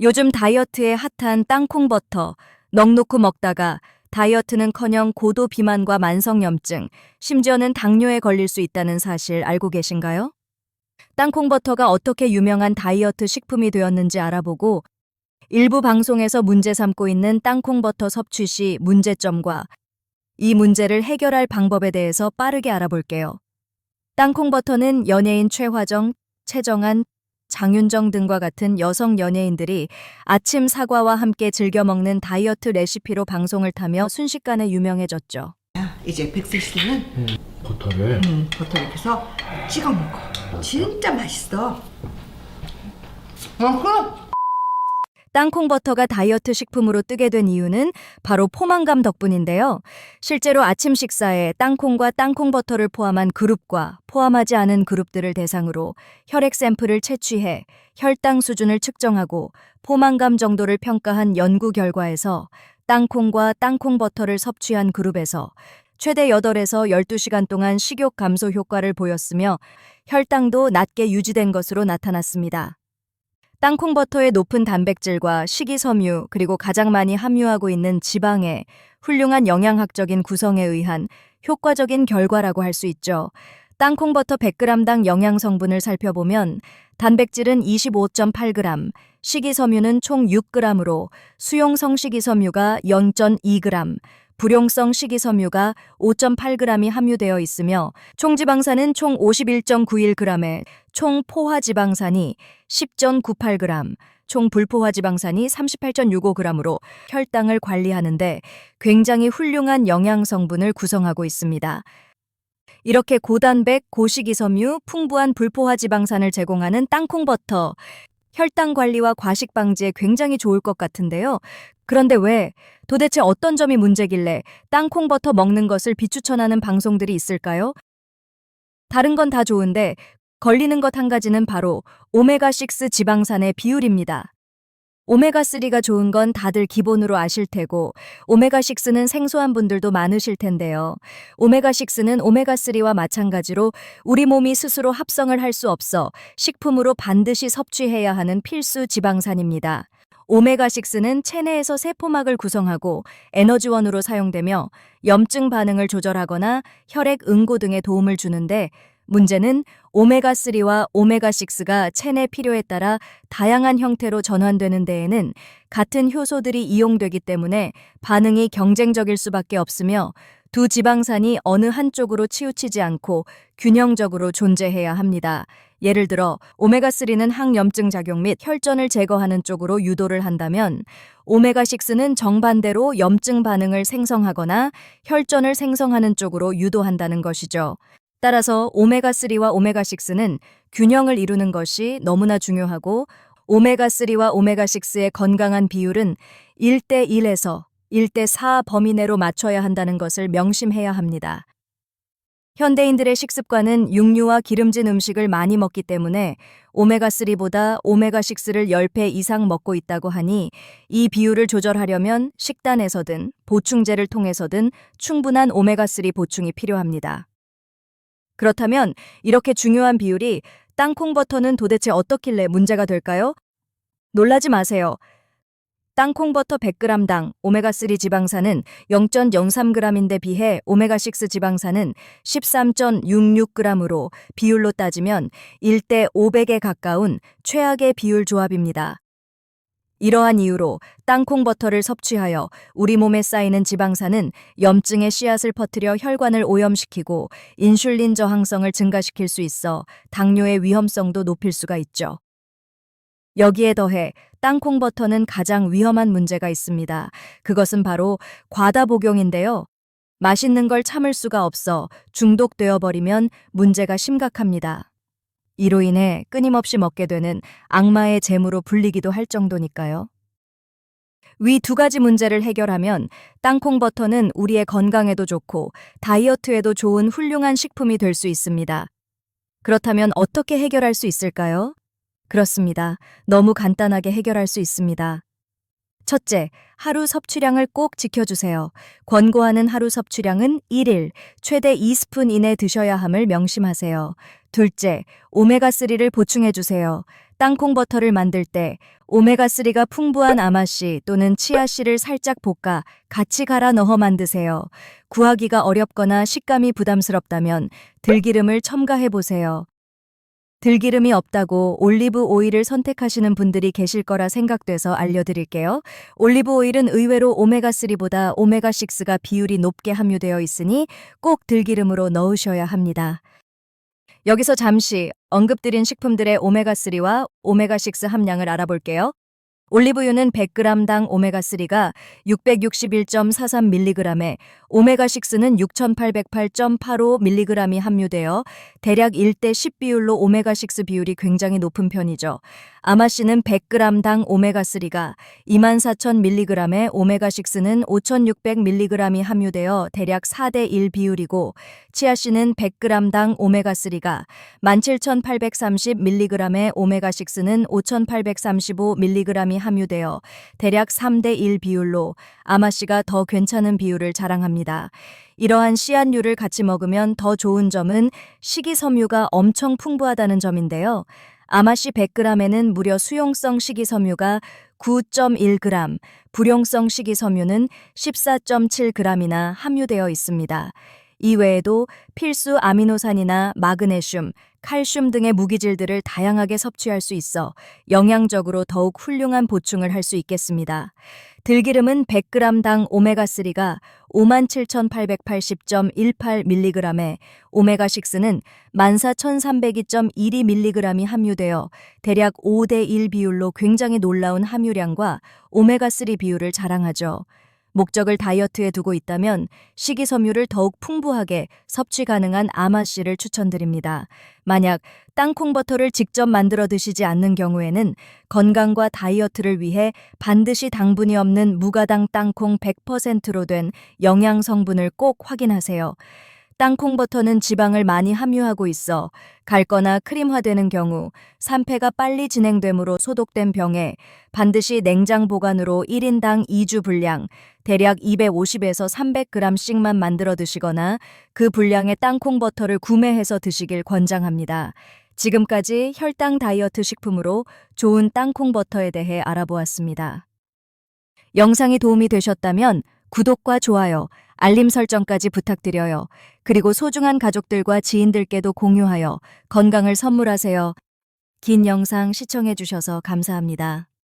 요즘 다이어트에 핫한 땅콩 버터, 넉 놓고 먹다가 다이어트는커녕 고도 비만과 만성염증, 심지어는 당뇨에 걸릴 수 있다는 사실 알고 계신가요? 땅콩 버터가 어떻게 유명한 다이어트 식품이 되었는지 알아보고 일부 방송에서 문제 삼고 있는 땅콩 버터 섭취 시 문제점과 이 문제를 해결할 방법에 대해서 빠르게 알아볼게요. 땅콩 버터는 연예인 최화정, 최정한, 장윤정 등과 같은 여성 연예인들이 아침 사과와 함께 즐겨 먹는 다이어트 레시피로 방송을 타며 순식간에 유명해졌죠. 이제 백슬 씨는 버터를 음, 버터 이렇게 해서 찍어 먹어. 진짜 맛있어. 어, 땅콩 버터가 다이어트 식품으로 뜨게 된 이유는 바로 포만감 덕분인데요. 실제로 아침 식사에 땅콩과 땅콩 버터를 포함한 그룹과 포함하지 않은 그룹들을 대상으로 혈액 샘플을 채취해 혈당 수준을 측정하고 포만감 정도를 평가한 연구 결과에서 땅콩과 땅콩 버터를 섭취한 그룹에서 최대 8에서 12시간 동안 식욕 감소 효과를 보였으며 혈당도 낮게 유지된 것으로 나타났습니다. 땅콩 버터의 높은 단백질과 식이섬유 그리고 가장 많이 함유하고 있는 지방의 훌륭한 영양학적인 구성에 의한 효과적인 결과라고 할 수 있죠. 땅콩 버터 100g당 영양 성분을 살펴보면 단백질은 25.8g, 식이섬유는 총 6g으로 수용성 식이섬유가 0.2g, 불용성 식이섬유가 5.8g이 함유되어 있으며 총지방산은 총 51.91g에 총 포화지방산이 10.98g, 총 불포화지방산이 38.65g으로 혈당을 관리하는데 굉장히 훌륭한 영양 성분을 구성하고 있습니다. 이렇게 고단백, 고식이섬유, 풍부한 불포화지방산을 제공하는 땅콩 버터, 혈당 관리와 과식 방지에 굉장히 좋을 것 같은데요. 그런데 왜 도대체 어떤 점이 문제길래 땅콩 버터 먹는 것을 비추천하는 방송들이 있을까요? 다른 건 다 좋은데 걸리는 것 한 가지는 바로 오메가6 지방산의 비율입니다. 오메가3가 좋은 건 다들 기본으로 아실 테고, 오메가6는 생소한 분들도 많으실 텐데요. 오메가6는 오메가3와 마찬가지로 우리 몸이 스스로 합성을 할 수 없어 식품으로 반드시 섭취해야 하는 필수 지방산입니다. 오메가6는 체내에서 세포막을 구성하고 에너지원으로 사용되며 염증 반응을 조절하거나 혈액 응고 등에 도움을 주는데 문제는 오메가3와 오메가6가 체내 필요에 따라 다양한 형태로 전환되는 데에는 같은 효소들이 이용되기 때문에 반응이 경쟁적일 수밖에 없으며 두 지방산이 어느 한쪽으로 치우치지 않고 균형적으로 존재해야 합니다. 예를 들어 오메가3는 항염증 작용 및 혈전을 제거하는 쪽으로 유도를 한다면 오메가6는 정반대로 염증 반응을 생성하거나 혈전을 생성하는 쪽으로 유도한다는 것이죠. 따라서 오메가3와 오메가6는 균형을 이루는 것이 너무나 중요하고 오메가3와 오메가6의 건강한 비율은 1대 1에서 1대 4 범위 내로 맞춰야 한다는 것을 명심해야 합니다. 현대인들의 식습관은 육류와 기름진 음식을 많이 먹기 때문에 오메가3보다 오메가6를 10배 이상 먹고 있다고 하니 이 비율을 조절하려면 식단에서든 보충제를 통해서든 충분한 오메가3 보충이 필요합니다. 그렇다면 이렇게 중요한 비율이 땅콩 버터는 도대체 어떻길래 문제가 될까요? 놀라지 마세요. 땅콩 버터 100g당 오메가3 지방산은 0.03g인데 비해 오메가6 지방산은 13.66g으로 비율로 따지면 1대 500에 가까운 최악의 비율 조합입니다. 이러한 이유로 땅콩 버터를 섭취하여 우리 몸에 쌓이는 지방산은 염증의 씨앗을 퍼뜨려 혈관을 오염시키고 인슐린 저항성을 증가시킬 수 있어 당뇨의 위험성도 높일 수가 있죠. 여기에 더해 땅콩 버터는 가장 위험한 문제가 있습니다. 그것은 바로 과다 복용인데요. 맛있는 걸 참을 수가 없어 중독되어 버리면 문제가 심각합니다. 이로 인해 끊임없이 먹게 되는 악마의 재물로 불리기도 할 정도니까요. 위 두 가지 문제를 해결하면 땅콩 버터는 우리의 건강에도 좋고 다이어트에도 좋은 훌륭한 식품이 될 수 있습니다. 그렇다면 어떻게 해결할 수 있을까요? 그렇습니다. 너무 간단하게 해결할 수 있습니다. 첫째, 하루 섭취량을 꼭 지켜주세요. 권고하는 하루 섭취량은 1일, 최대 2스푼 이내 드셔야 함을 명심하세요. 둘째, 오메가3를 보충해주세요. 땅콩 버터를 만들 때 오메가3가 풍부한 아마씨 또는 치아씨를 살짝 볶아 같이 갈아 넣어 만드세요. 구하기가 어렵거나 식감이 부담스럽다면 들기름을 첨가해 보세요. 들기름이 없다고 올리브 오일을 선택하시는 분들이 계실 거라 생각돼서 알려드릴게요. 올리브 오일은 의외로 오메가3보다 오메가6가 비율이 높게 함유되어 있으니 꼭 들기름으로 넣으셔야 합니다. 여기서 잠시 언급드린 식품들의 오메가3와 오메가6 함량을 알아볼게요. 올리브유는 100g당 오메가3가 661.43mg에 오메가6는 6808.85mg이 함유되어 대략 1대 10 비율로 오메가6 비율이 굉장히 높은 편이죠. 아마씨는 100g당 오메가3가 24,000mg에 오메가6는 5,600mg이 함유되어 대략 4대 1 비율이고 치아씨는 100g당 오메가3가 17,830mg에 오메가6는 5,835mg이 함유되어 대략 3대 1 비율로 아마씨가 더 괜찮은 비율을 자랑합니다. 이러한 씨앗류를 같이 먹으면 더 좋은 점은 식이섬유가 엄청 풍부하다는 점인데요. 아마씨 100g에는 무려 수용성 식이섬유가 9.1g, 불용성 식이섬유는 14.7g이나 함유되어 있습니다. 이외에도 필수 아미노산이나 마그네슘, 칼슘 등의 무기질들을 다양하게 섭취할 수 있어 영양적으로 더욱 훌륭한 보충을 할 수 있겠습니다. 들기름은 100g당 오메가3가 57,880.18mg에 오메가6는 14,302.12mg이 함유되어 대략 5대 1 비율로 굉장히 놀라운 함유량과 오메가3 비율을 자랑하죠. 목적을 다이어트에 두고 있다면 식이섬유를 더욱 풍부하게 섭취 가능한 아마씨를 추천드립니다. 만약 땅콩 버터를 직접 만들어 드시지 않는 경우에는 건강과 다이어트를 위해 반드시 당분이 없는 무가당 땅콩 100%로 된 영양 성분을 꼭 확인하세요. 땅콩 버터는 지방을 많이 함유하고 있어 갈거나 크림화되는 경우 산패가 빨리 진행되므로 소독된 병에 반드시 냉장 보관으로 1인당 2주 분량 대략 250에서 300g씩만 만들어 드시거나 그 분량의 땅콩 버터를 구매해서 드시길 권장합니다. 지금까지 혈당 다이어트 식품으로 좋은 땅콩 버터에 대해 알아보았습니다. 영상이 도움이 되셨다면 구독과 좋아요, 알림 설정까지 부탁드려요. 그리고 소중한 가족들과 지인들께도 공유하여 건강을 선물하세요. 긴 영상 시청해주셔서 감사합니다.